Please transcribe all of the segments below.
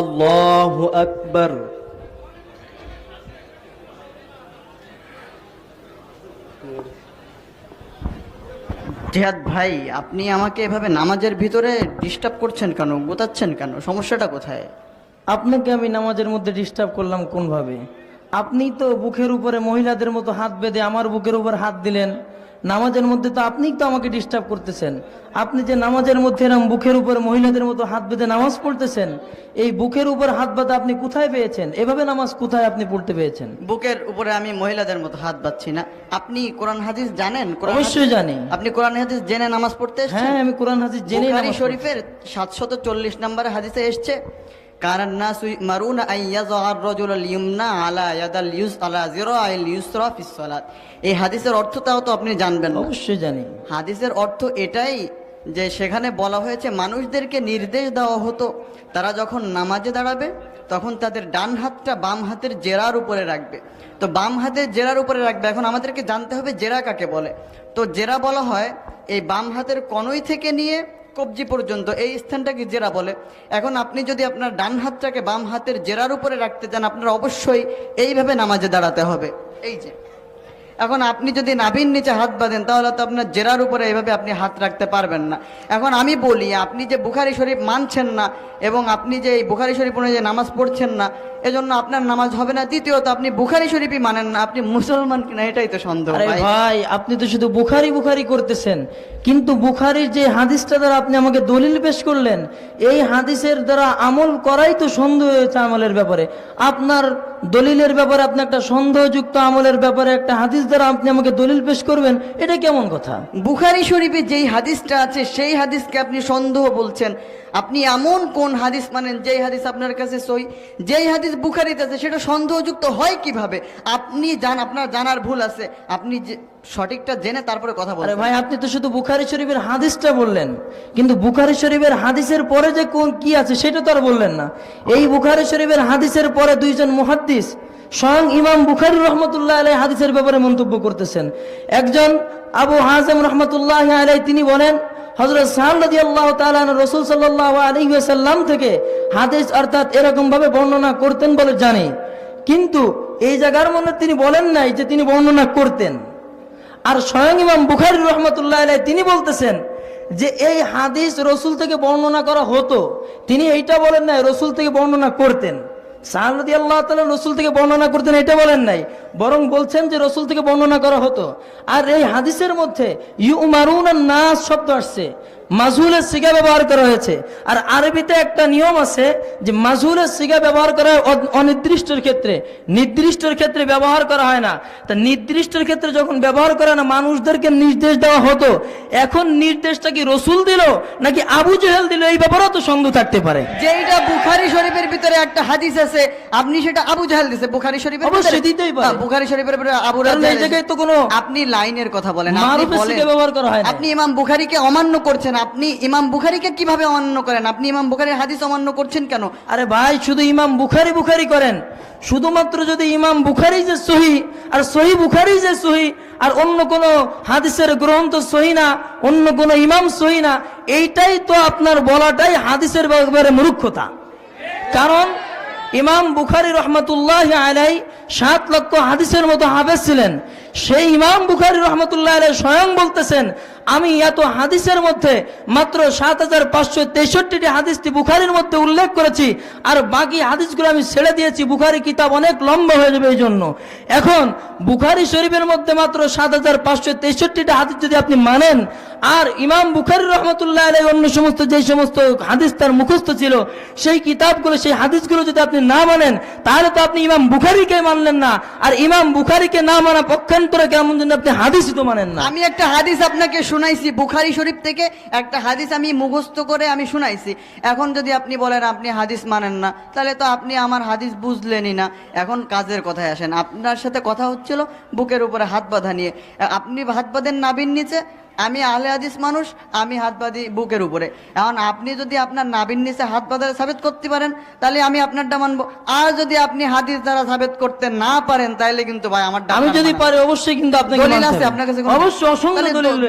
আল্লাহু আকবার। জিহাদ ভাই, আপনি আমাকে এভাবে নামাজের ভিতরে ডিস্টার্ব করছেন কেন? গোতাচ্ছেন কেন? সমস্যাটা কোথায়? আপনাকে আমি নামাজের মধ্যে ডিস্টার্ব করলাম কোনভাবে? আপনি তো বুকের উপরে মহিলাদের মতো হাত বেঁধে আমার বুকের উপর হাত দিলেন। নামাজের মধ্যে তো আপনিই তো আমাকে ডিস্টার্ব করতেছেন। আপনি যে নামাজের মধ্যে এরকম বুকের উপরে মহিলাদের মতো হাত বেঁধে নামাজ পড়তেছেন এই বুকের উপর হাত বাঁধা আপনি কোথায় পেয়েছেন? এভাবে নামাজ কোথায় আপনি পড়তে পেয়েছেন? বুকের উপরে আমি মহিলাদের মতো হাত বাচ্ছি না। আপনি কোরআন হাদিস জানেন? অবশ্যই জানি। আপনি কোরআন হাদিস জেনে নামাজ পড়তে হ্যাঁ আমি কোরআন হাদিস জেনে শরীফের সাতশত চল্লিশ নম্বর হাদিসে এসছে নাস মারুন ইয়ুমনা আলা ইয়াদাল ইউস আলা জিরাইল ইউসরা ফিস সালাত। এই হাদিসের অর্থটাও তো আপনি জানবেন অবশ্যই জানি। হাদিসের অর্থ এটাই যে সেখানে বলা হয়েছে মানুষদেরকে নির্দেশ দেওয়া হতো তারা যখন নামাজে দাঁড়াবে তখন তাদের ডান হাতটা বাম হাতের জেরার উপরে রাখবে। তো বাম হাতের জেরার উপরে রাখবে। এখন আমাদেরকে জানতে হবে জেরা কাকে বলে। তো জেরা বলা হয় এই বাম হাতের কনই থেকে নিয়ে কবজি পর্যন্ত, এই স্থানটাকে জেরা বলে? এখন আপনি যদি আপনার ডান হাতটাকে বাম হাতের জেরার উপরে রাখতে চান, আপনার অবশ্যই এইভাবে নামাজে দাঁড়াতে হবে। এই যে এখন আপনি যদি নাভির নিচে হাত বাঁধেন তাহলে তো আপনার জেরার উপরে এভাবে আপনি হাত রাখতে পারবেন না। এখন আমি বলি আপনি যে বুখারি শরীফ মানছেন না এবং আপনি যে এই বুখারি শরীফ অনুযায়ী নামাজ পড়ছেন না এজন্য আপনার নামাজ হবে না। দ্বিতীয়ত আপনি বুখারি শরীফই মানেন না। আপনি মুসলমান কিনা এটাই তো সন্দেহ ভাই। ভাই আপনি তো শুধু বুখারি বুখারি করতেছেন। কিন্তু বুখারির যে হাদিসটা দ্বারা আপনি আমাকে দলিল পেশ করলেন এই হাদিসের দ্বারা আমল করাই তো সন্দেহ হয়েছে আমলের ব্যাপারে। আপনার দলিলের ব্যাপারে আপনি একটা সন্দেহযুক্ত আমলের ব্যাপারে একটা হাদিস দ্বারা আপনি আমাকে দলিল পেশ করবেন, এটা কেমন কথা? বুখারি শরীফে যেই হাদিসটা আছে, সেই হাদিসকে আপনি সন্দেহ বলছেন। আপনি এমন কোন হাদিস মানেন, যেই হাদিস আপনার কাছে সই? যেই হাদিস বুখারিতে আছে, সেটা সন্দেহযুক্ত হয় কীভাবে? আপনি জান, আপনার জানার ভুল আছে। আপনি যে সঠিকটা জেনে তারপরে কথা বলেন ভাই আপনি তো শুধু বুখারি শরীফের হাদিসটা বললেন। কিন্তু বুখারি শরীফের হাদিসের পরে যে কোন কি আছে সেটা তো আর বললেন না। এই বুখারি শরীফের হাদিসের পরে দুইজন মুহাদ্দিস স্বয়ং ইমাম বুখারি রহমতুল্লাহ আলাই হাদিসের ব্যাপারে মন্তব্য করতেছেন। একজন আবু হাজম রহমতুল্লাহ আলাই তিনি বলেন হজরত সাহাদি আল্লাহ তালান রসুল সাল্লাহ আলী সাল্লাম থেকে হাদিস অর্থাৎ এরকম ভাবে বর্ণনা করতেন বলে জানি। কিন্তু এই জায়গার মধ্যে তিনি বলেন নাই যে তিনি বর্ণনা করতেন। আর স্বয়ং ইমাম বুখারি রহমতুল্লাহ আলাই তিনি বলতেছেন যে এই হাদিস রসুল থেকে বর্ণনা করা হতো। তিনি এইটা বলেন নাই, রসুল থেকে বর্ণনা করতেন। সাহাদি আল্লাহ তালা রসুল থেকে বর্ণনা করতেন, এটা বলেন নাই। বরং বলছেন যে রসুল থেকে বর্ণনা করা হতো। আর এই হাদিসের মধ্যে ইউ মারুন নাস শব্দ আসছে। মাজহুলের সিগা ব্যবহার করা হয়েছে। আর আরবিতে একটা নিয়ম আছে যে মাজহুলের সিগা ব্যবহার করা হয় অনির্দিষ্টর ক্ষেত্রে। নির্দিষ্টর ক্ষেত্রে ব্যবহার করা হয় না। তা নির্দিষ্টর ক্ষেত্রে যখন ব্যবহার করে না মানুষদেরকে নির্দেশ দেওয়া হতো। এখন নির্দেশটা কি রসুল দিল নাকি আবু জেহেল দিল? এই ব্যাপারেও তো সন্দেহ থাকতে পারে। যেইটা বুখারি শরীফের ভিতরে একটা হাদিস আছে আপনি সেটা আবু জাহেল দিছে বুখারি শরীফের অবশ্যই? দিতেই পারে। হ্যাঁ, বুখারি শরীফের ভিতরে আবু এই জায়গায় তো কোনো আপনি লাইনের কথা বলেন আপনি বলেন। ব্যবহার করা হয় আপনি ইমাম বুখারিকে অমান্য করছেন আপনি ইমাম বুখারিকে কীভাবে অমান্য করেন? আপনি ইমাম বুখারীর হাদিস অমান্য করছেন কেন? আরে ভাই, শুধু ইমাম বুখারি বুখারি করেন। শুধুমাত্র যদি ইমাম বুখারি যে সহি, আর সহি বুখারি যে সহি, আর অন্য কোনো হাদিসের গ্রন্থ সহি না, অন্য কোনো ইমাম সহি না, এইটাই তো আপনার বলাটাই হাদিসের ব্যাপারে মূর্খতা। কারণ ইমাম বুখারি রহমতুল্লাহ আলাই সাত লক্ষ হাদিসের মতো হাফেজ ছিলেন। সেই ইমাম বুখারি রহমতুল্লাহ আলাই স্বয়ং বলতেছেন, আমি এত হাদিসের মধ্যে মাত্র সাত হাজার পাঁচশো তেষট্টিটি হাদিসটি বুখারির মধ্যে উল্লেখ করেছি, আর বাকি হাদিসগুলো আমি ছেড়ে দিয়েছি, বুখারি কিতাব অনেক লম্বা হয়ে যাবে এই জন্য এখন বুখারি শরীফের মধ্যে মাত্র সাত হাজার পাঁচশো তেষট্টিটা হাদিস যদি আপনি মানেন, আর ইমাম বুখারি রহমতুল্লাহ আলাই অন্য সমস্ত যে সমস্ত হাদিস তার মুখস্থ ছিল, সেই কিতাবগুলো, সেই হাদিসগুলো যদি আপনি না মানেন, তাহলে তো আপনি ইমাম বুখারিকে মানলেন না, আর ইমাম বুখারিকে না মানা পক্ষান্তরে কেমন জন্য আপনি হাদিসই তো মানেন না। আমি একটা হাদিস আপনাকে শুনাইছি, বুখারি শরীফ থেকে একটা হাদিস আমি মুখস্থ করে আমি শুনাইছি। এখন যদি আপনি বলেন, আপনি হাদিস মানেন না, তাহলে তো আপনি আমার হাদিস বুঝলেনই না। এখন কাজের কথায় আসেন। আপনার সাথে কথা হচ্ছিল বুকের উপরে হাত বাঁধা নিয়ে। আপনি হাত বাঁধেন নাবির নিচে আমি আহলে হাদিস মানুষ আমি হাত বাঁধি বুকের উপরে। এখন আপনি যদি আপনার নাবির নিচে হাত বাঁধা সাবেত করতে পারেন তাহলে আমি আপনারটা মানবো। আর যদি আপনি হাদিস দ্বারা সাবেত করতে না পারেন তাহলে কিন্তু ভাই আমার আমি যদি পারি অবশ্যই কিন্তু আপনাকে দলিল আছে আপনার কাছে অবশ্যই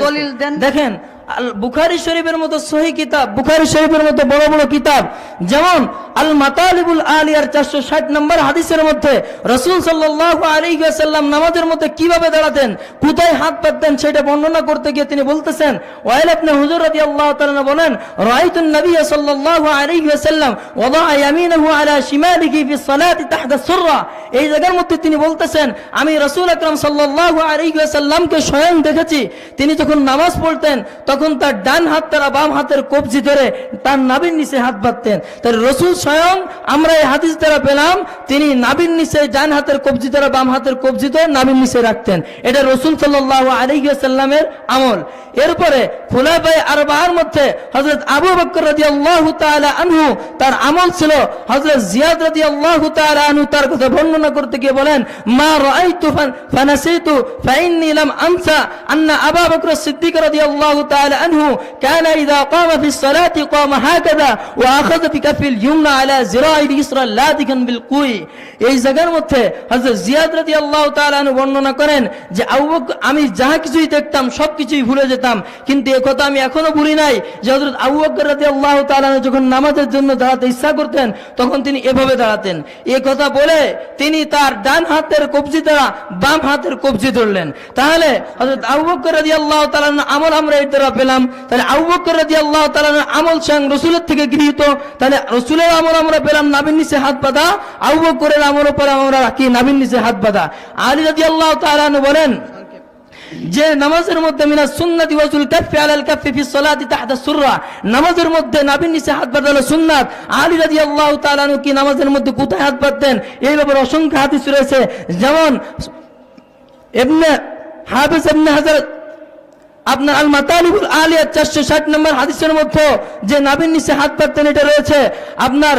দলিল দেন। দেখেন বুখারি শরীফের মতো সহি কিতাব, বুখারি শরীফের মতো বড় বড় কিতাব, যেমন আল মাতালিবুল আলিয়ার চারশো ষাট নম্বর হাদিসের মধ্যে রসুল সাল্লাহ আলী সাল্লাম নামাজের মধ্যে কীভাবে দাঁড়াতেন, কোথায় হাত পাততেন সেটা বর্ণনা করতে গিয়ে তিনি বলতেছেন, ওয়াইল আপনি হুজুর রাদি আল্লাহ তাআলা বলেন, রাআইতুন নবী সাল্লাল্লাহু আলাইহি ওয়াসাল্লাম ওয়াদা ইয়ামিনাহু আলা শিমালিহি ফি সালাতি তাহতা সুররা। এই জায়গার মধ্যে তিনি বলতেছেন, আমি রসুল আকরাম সাল্লাল্লাহু আলাইহি ওয়াসাল্লামকে স্বয়ং দেখেছি, তিনি যখন নামাজ পড়তেন তখন তার ডান হাত, তারা বাম হাতের কবজি ধরে তার নাভির নিচে হাত বাঁধতেন তাই রসুল স্বয়ং আমরা এই হাদিস দ্বারা পেলাম, তিনি নাভির নিচে ডান হাতের কবজি দ্বারা বাম হাতের কবজি ধরে নাভির নিচে রাখতেন। এটা রসুল সাল্লাল্লাহু আলাইহি ওয়াসাল্লামের আমল। এরপরে খুলাফায়ে আরবার মধ্যে হযরত আবু বকর রাদিয়াল্লাহু তাআলা আনহু, তার আমল ছিল হযরত জিয়াদ রাদিয়াল্লাহু তাআলা আনহু তার কথা বর্ণনা করতে গিয়ে বলেন, মা রাআইতু ফান, ফানাসিতু, ফাইন্নী লাম আমসা আন্না আবু বকর সিদ্দিক রাদিয়াল্লাহু তাআলা আনহু কানা ইযা قام في الصلاة قام هكذا وأخذ بكف اليمنى على ذراع اليسرى لاذقا بالقوي এই জায়গার মধ্যে হযরত জিয়াদ রাদিয়াল্লাহু তাআলা আনহু বর্ণনা করেন যে আবু বকর আমি যাহা কিছুই দেখতাম সব কিছুই ভুলে যেতাম কিন্তু এ কথা আমি এখনো ভুলি নাই যে হযরত আবু বকর রাদিয়াল্লাহু তাআলা আনহু যখন নামাজের জন্য দাঁড়াতে ইচ্ছা করতেন তখন তিনি এভাবে দাঁড়াতেন এ কথা বলে তিনি তার ডান হাতের কবজি দ্বারা বাম হাতের কবজি ধরলেন তাহলে হযরত আবু বকর রাদিয়াল্লাহু তাআলা আনহুর আমল আমরা এর দ্বারা পেলাম। তাহলে আবু বকর রাদিয়াল্লাহু তাআলা আনহুর আমল স্বয়ং রসুলের থেকে গৃহীত। তাহলে রসুলের আমল আমরা পেলাম, নাবির নিচে হাত বাঁধা। আবু আমল উপর আমরা রাখি, নাবির নিচে হাত বাঁধা। আলী রাদিয়াল্লাহু তাআলা আনহু বলেন, যে নামাজের মধ্যে মিনা সুন্নাতি ওয়াজুল কাফি আলাল কাফি ফি সালাতি তাহতা সুররা। নামাজের মধ্যে নাবির নিচে হাত বাঁধানো সুন্নাত। আলী রাদিয়াল্লাহু তাআলা কি নামাজের মধ্যে কোথায় হাত বাঁধতেন? এই ব্যাপারে অসংখ্য হাদিস রয়েছে। যেমন ইবনে হাফিজ ইবনে হযরত আপনার আল মাতালিবুল আলিয়া চারশো ষাট নম্বর হাদিসের মধ্যে যে নাবির নিচে হাত পাততেন, এটা রয়েছে। আপনার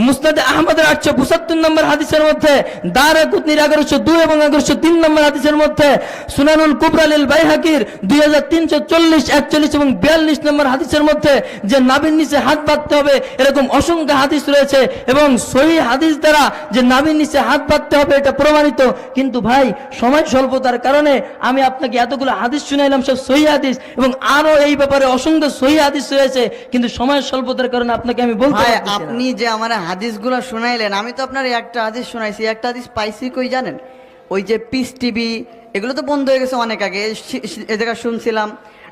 মুসনাদে আহমদের আটশো পঁচাত্তর নম্বর হাদিসের মধ্যে দারা কুতনির এগারোশো দুই এবং এগারোশো তিন নম্বর হাদিসের মধ্যে সুনানুল কুবরালিল বাইহাকির দুই হাজার তিনশো চল্লিশ একচল্লিশ এবং বিয়াল্লিশ নম্বর হাদিসের মধ্যে যে নাবির নিচে হাত বাঁধতে হবে এরকম অসংখ্য হাদিস রয়েছে এবং সহি হাদিস দ্বারা যে নাবির নিচে হাত বাঁধতে হবে এটা প্রমাণিত কিন্তু ভাই সময় স্বল্পতার কারণে আমি আপনাকে এতগুলো হাদিস শুনাইলাম সব সহি হাদিস এবং আরও এই ব্যাপারে অসংখ্য সহি হাদিস রয়েছে কিন্তু সময় স্বল্পতার কারণে আপনাকে আমি বলতে। আপনি যে আমার হাদিসগুলো শোনাইলেন আমি তো আপনার একটা হাদিস শোনাইছি একটা হাদিস পাইছি কই জানেন? ওই যে পিস টিভি এগুলো তো বন্ধ হয়ে গেছে অনেক আগে। এ জায়গায় শুনছিলাম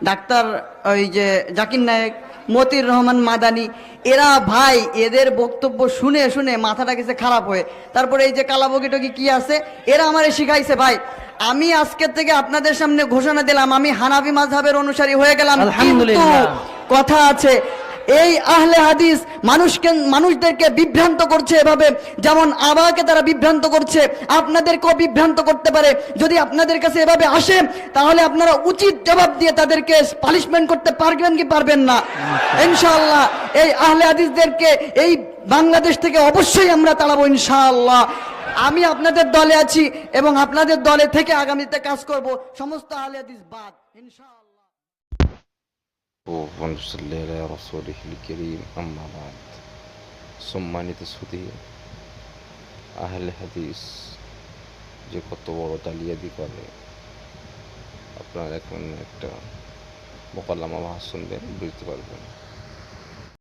ডাক্তার ওই যে জাকির নায়েক মতির রহমান মাদানি এরা ভাই এদের বক্তব্য শুনে শুনে মাথাটা গেছে খারাপ হয়ে। তারপরে এই যে কালাবগি টকি কি আছে এরা আমারে শিখাইছে ভাই আমি আজকের থেকে আপনাদের সামনে ঘোষণা দিলাম আমি হানাবি মাযহাবের অনুসারী হয়ে গেলাম কথা আছে এই আহলে হাদিস মানুষকে মানুষদেরকে বিভ্রান্ত করছে এভাবে। যেমন আবাকে তারা বিভ্রান্ত করছে। আপনাদেরকেও বিভ্রান্ত করতে পারে। যদি আপনাদের কাছে এভাবে আসে, তাহলে আপনারা উচিত জবাব দিয়ে তাদেরকে পানিশমেন্ট করতে পারবেন কি পারবেন না? ইনশাআল্লাহ। এই আহলে হাদিসদেরকে এই বাংলাদেশ থেকে অবশ্যই আমরা তাড়াবো ইনশাআল্লাহ। আমি আপনাদের দলে আছি এবং আপনাদের দলে থেকে আগামীতে কাজ করব। সমস্ত আহলে হাদিস বাদ। ইনশাআল্লাহ। ونصلي على رسوله الكريم أما بعد সম্মানিত সুধী আহলে হাদিস যে কত বড় জালিয়াতি করে আপনারা এখন একটা মোকাল্লামা ভাষণ শুনবেন বুঝতে পারবেন